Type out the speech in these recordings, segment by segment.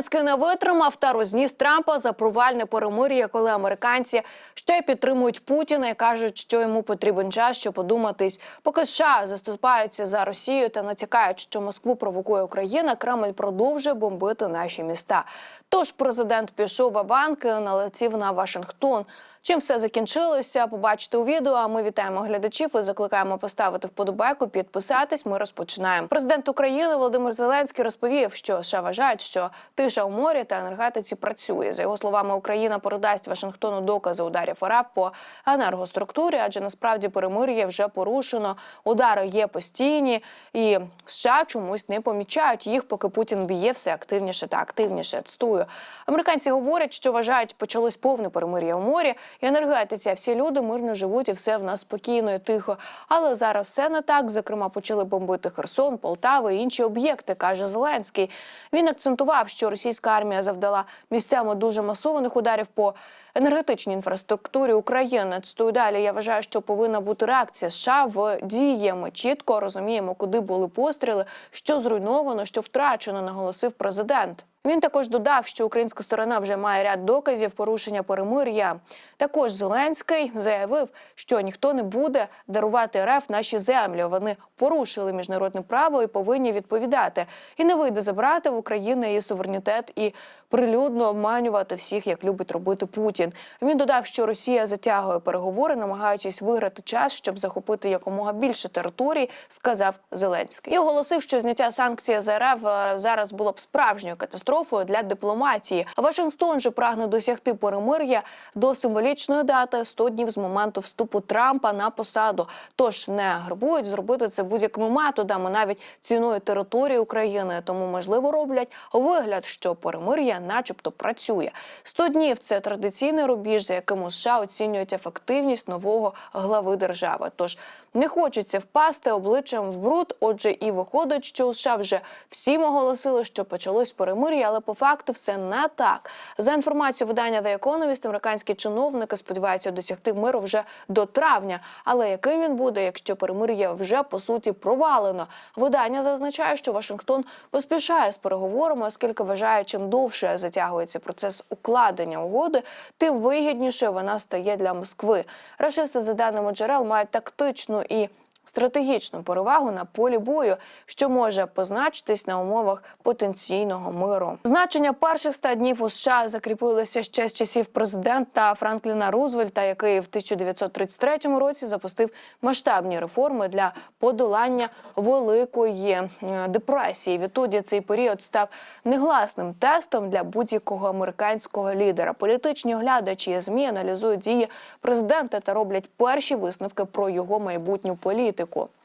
Зеленський не витримав та розніс Трампа за провальне перемир'я, коли американці ще підтримують Путіна і кажуть, що йому потрібен час, щоб подуматись. Поки США заступаються за Росію та натякають, що Москву провокує Україна, Кремль продовжує бомбити наші міста. Тож президент пішов в банк налетів на Вашингтон. Чим все закінчилося? Побачите у відео. А ми вітаємо глядачів і закликаємо поставити вподобайку, підписатись. Ми розпочинаємо. Президент України Володимир Зеленський розповів, що США вважають, що тиша у морі та енергетиці працює. За його словами, Україна передасть Вашингтону докази ударів РФ по енергоструктурі, адже насправді перемир'я вже порушено. Удари є постійні, і США чомусь не помічають їх, поки Путін б'є все активніше та активніше. Цитую. Американці говорять, що вважають, почалось повне перемир'я у морі і енергетиці. Всі люди мирно живуть і все в нас спокійно і тихо. Але зараз все не так. Зокрема, почали бомбити Херсон, Полтаву і інші об'єкти, каже Зеленський. Він акцентував, що російська армія завдала місцями дуже масованих ударів по енергетичній інфраструктурі України. Цитую далі. Я вважаю, що повинна бути реакція США в дії. Ми чітко розуміємо, куди були постріли, що зруйновано, що втрачено, наголосив президент. Він також додав, що українська сторона вже має ряд доказів порушення перемир'я. Також Зеленський заявив, що ніхто не буде дарувати РФ наші землі. Вони порушили міжнародне право і повинні відповідати. І не вийде забрати в Україну її суверенітет і прилюдно обманювати всіх, як любить робити Путін. Він додав, що Росія затягує переговори, намагаючись виграти час, щоб захопити якомога більше територій, сказав Зеленський. І оголосив, що зняття санкцій з РФ е, зараз було б справжньою катастрофою для дипломатії. Вашингтон же прагне досягти перемир'я до символічної дати 100 днів з моменту вступу Трампа на посаду. Тож не грабують зробити це будь-якими методами, навіть ціною території України. Тому можливо роблять вигляд, що перемир'я, начебто, працює. 100 днів це традиційний рубіж, за яким США оцінюють ефективність нового глави держави. Тож не хочеться впасти обличчям в бруд. Отже, і виходить, що США вже всім оголосили, що почалось перемир'я, але по факту все не так. За інформацією видання The Economist, американські чиновники сподіваються досягти миру вже до травня. Але яким він буде, якщо перемир'я вже по суті провалено? Видання зазначає, що Вашингтон поспішає з переговорами, оскільки вважає, чим довше затягується процес укладення угоди, тим вигідніше вона стає для Москви. Рашисти, за даними джерел, мають тактичну і стратегічну перевагу на полі бою, що може позначитись на умовах потенційного миру. Значення перших ста днів у США закріпилося ще з часів президента Франкліна Рузвельта, який в 1933 році запустив масштабні реформи для подолання великої е, депресії. Відтоді цей період став негласним тестом для будь-якого американського лідера. Політичні оглядачі і змі аналізують дії президента та роблять перші висновки про його майбутню політику політику.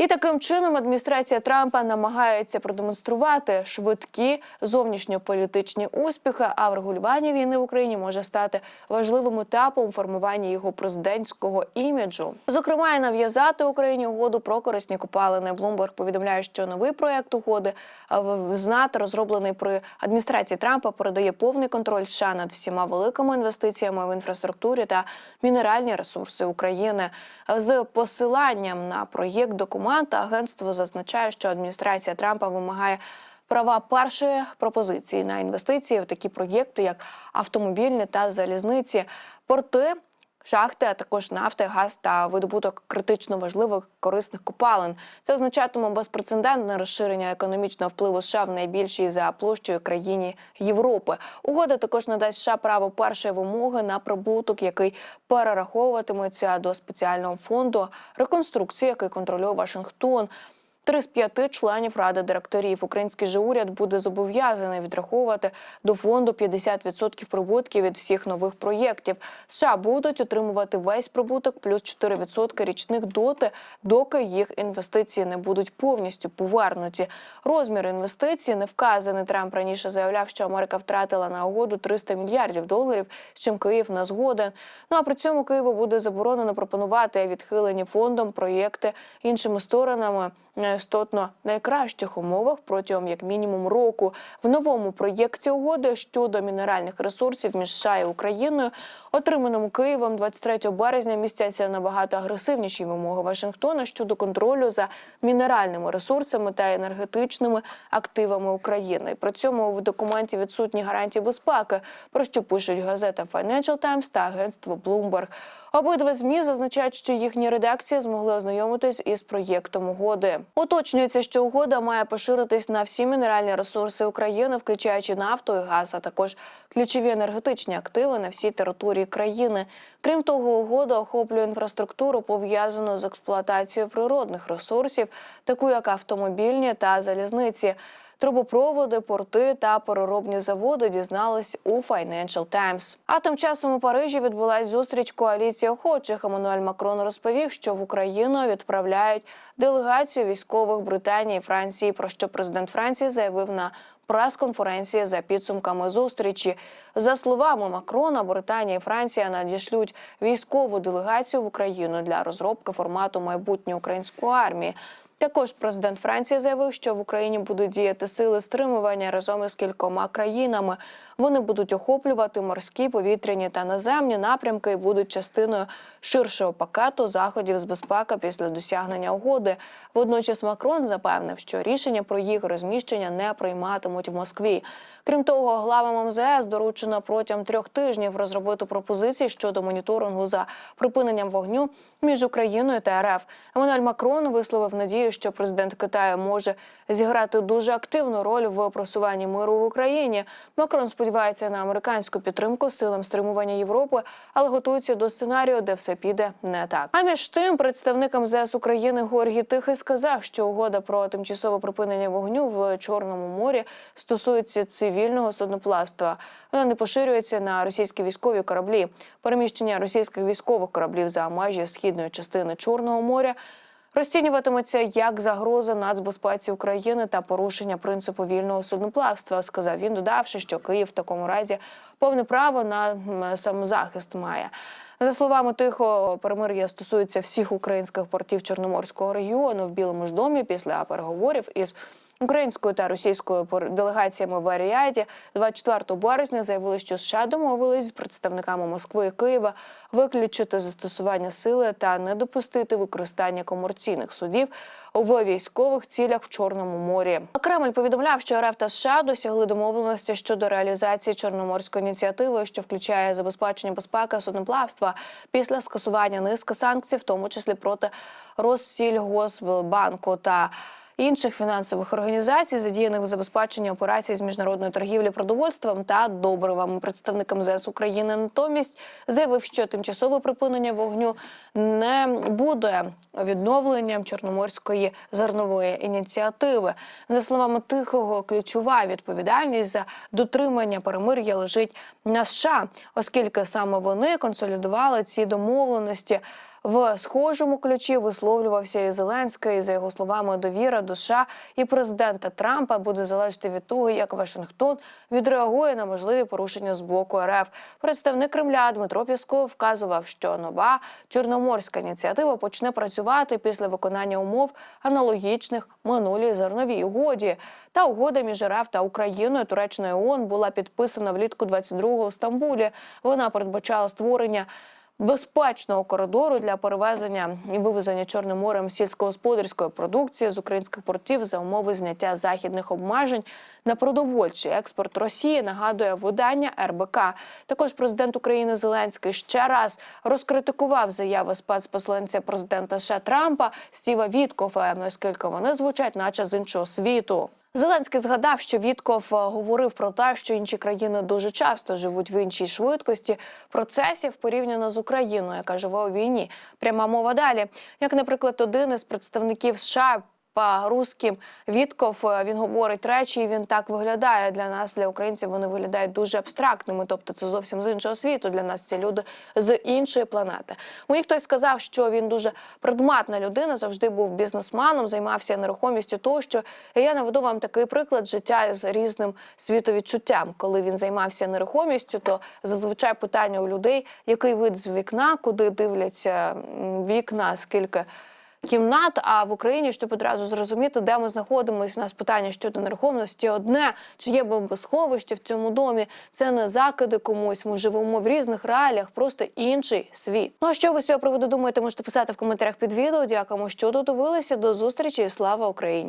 І таким чином адміністрація Трампа намагається продемонструвати швидкі зовнішньополітичні успіхи. А врегулювання війни в Україні може стати важливим етапом формування його президентського іміджу. Зокрема, і нав'язати Україні угоду про корисні копалини. Блумберг повідомляє, що новий проект угоди а, в- з розроблений при адміністрації Трампа, передає повний контроль США над всіма великими інвестиціями в інфраструктурі та мінеральні ресурси України з посиланням на проєкт документа. Агентство зазначає, що адміністрація Трампа вимагає. Права першої пропозиції на інвестиції в такі проєкти, як автомобільні та залізниці, порти, шахти, а також нафти, газ та видобуток критично важливих корисних копалин. Це означатиме безпрецедентне розширення економічного впливу США в найбільшій за площею країні Європи. Угода також надасть США право першої вимоги на прибуток, який перераховуватиметься до спеціального фонду реконструкції, який контролює Вашингтон. Три з п'яти членів ради директорів. Український же уряд буде зобов'язаний відраховувати до фонду 50% прибутків від всіх нових проєктів. США будуть отримувати весь прибуток плюс 4% річних доти, доки їх інвестиції не будуть повністю повернуті. Розмір інвестицій не вказаний. Трамп раніше заявляв, що Америка втратила на угоду 300 мільярдів доларів, з чим Київ не згоден. Ну а при цьому Києву буде заборонено пропонувати відхилені фондом проєкти іншими сторонами. Істотно найкращих умовах протягом як мінімум року. В новому проєкті угоди щодо мінеральних ресурсів між США і Україною, отриманому Києвом 23 березня, містяться набагато агресивніші вимоги Вашингтона щодо контролю за мінеральними ресурсами та енергетичними активами України. При цьому в документі відсутні гарантії безпеки, про що пишуть газета Financial Times та агентство Bloomberg. Обидва змі зазначають, що їхні редакції змогли ознайомитись із проєктом угоди. Уточнюється, що угода має поширитись на всі мінеральні ресурси України, включаючи нафту і газ, а також ключові енергетичні активи на всій території країни. Крім того, угода охоплює інфраструктуру, пов'язану з експлуатацією природних ресурсів, таку як автомобільні та залізниці. Трубопроводи, порти та переробні заводи дізнались у Financial Times. А тим часом у Парижі відбулась зустріч коаліції охочих. Еммануель Макрон розповів, що в Україну відправляють делегацію військових Британії і Франції. Про що президент Франції заявив на прес-конференції за підсумками зустрічі. За словами Макрона, Британія і Франція надішлють військову делегацію в Україну для розробки формату майбутньої української армії. Також президент Франції заявив, що в Україні будуть діяти сили стримування разом із кількома країнами. Вони будуть охоплювати морські, повітряні та наземні напрямки і будуть частиною ширшого пакету заходів з безпеки після досягнення угоди. Водночас Макрон запевнив, що рішення про їх розміщення не прийматимуть в Москві. Крім того, главам МЗС доручено протягом трьох тижнів розробити пропозиції щодо моніторингу за припиненням вогню між Україною та РФ. Еммануель Макрон висловив надію, що президент Китаю може зіграти дуже активну роль в просуванні миру в Україні. Макрон сподівається на американську підтримку силам стримування Європи, але готується до сценарію, де все піде не так. А між тим, представник МЗС України Георгій Тихий сказав, що угода про тимчасове припинення вогню в Чорному морі стосується цивільного судноплавства. Вона не поширюється на російські військові кораблі. Переміщення російських військових кораблів за межі східної частини Чорного моря. Розцінюватиметься як загроза нацбезпеці України та порушення принципу вільного судноплавства, сказав він, додавши, що Київ в такому разі повне право на самозахист має. За словами тихо, перемир'я стосується всіх українських портів Чорноморського регіону в Білому ж домі після переговорів із українською та російською делегаціями в Аріаді 24 березня заявили, що США домовились з представниками Москви і Києва виключити застосування сили та не допустити використання комерційних судів у військових цілях в Чорному морі. Кремль повідомляв, що РФ та США досягли домовленості щодо реалізації чорноморської ініціативи, що включає забезпечення безпеки судноплавства після скасування низки санкцій, в тому числі проти Россільгосбанку та інших фінансових організацій, задіяних в забезпеченні операцій з міжнародної торгівлі продовольством та добривами. Представник МЗС України натомість заявив, що тимчасове припинення вогню не буде відновленням чорноморської зернової ініціативи. За словами тихого, ключова відповідальність за дотримання перемир'я лежить на США, оскільки саме вони консолідували ці домовленості. В схожому ключі висловлювався і Зеленський. За його словами, довіра до США і президента Трампа буде залежати від того, як Вашингтон відреагує на можливі порушення з боку РФ. Представник Кремля Дмитро Пісков вказував, що нова чорноморська ініціатива почне працювати після виконання умов аналогічних минулій зерновій угоді. Та угода між РФ та Україною, Туреччиною і ООН була підписана влітку 22-го в Стамбулі. Вона передбачала створення безпечного коридору для перевезення і вивезення Чорним морем сільськогосподарської продукції з українських портів за умови зняття західних обмежень на продовольчий експорт Росії. Нагадує видання РБК. Також президент України Зеленський ще раз розкритикував заяви спецпосленця президента США Трампа Стіва Віткофа, оскільки вони звучать, наче з іншого світу. Зеленський згадав, що Вітков е, говорив про те, що інші країни дуже часто живуть в іншій швидкості процесів порівняно з Україною, яка живе у війні. Пряма мова далі. Як, наприклад, один із представників США. По-русським Вітков е, він говорить речі, і він так виглядає для нас, для українців. Вони виглядають дуже абстрактними. Тобто, це зовсім з іншого світу. Для нас ці люди з іншої планети. Мені хтось сказав, що він дуже предметна людина, завжди був бізнесменом, займався нерухомістю. Тощо І я наведу вам такий приклад життя з різним світовідчуттям. Коли він займався нерухомістю, то зазвичай питання у людей, який вид з вікна, куди дивляться вікна, скільки кімнат. А в Україні, щоб одразу зрозуміти, де ми знаходимося, у нас питання щодо нерухомості одне: чи є бомбосховище в цьому домі? Це не закиди комусь. Ми живемо в різних реаліях, просто інший світ. Ну а що ви з цього приводу думаєте? Можете писати в коментарях під відео. Дякуємо, що додивилися. До зустрічі слава Україні!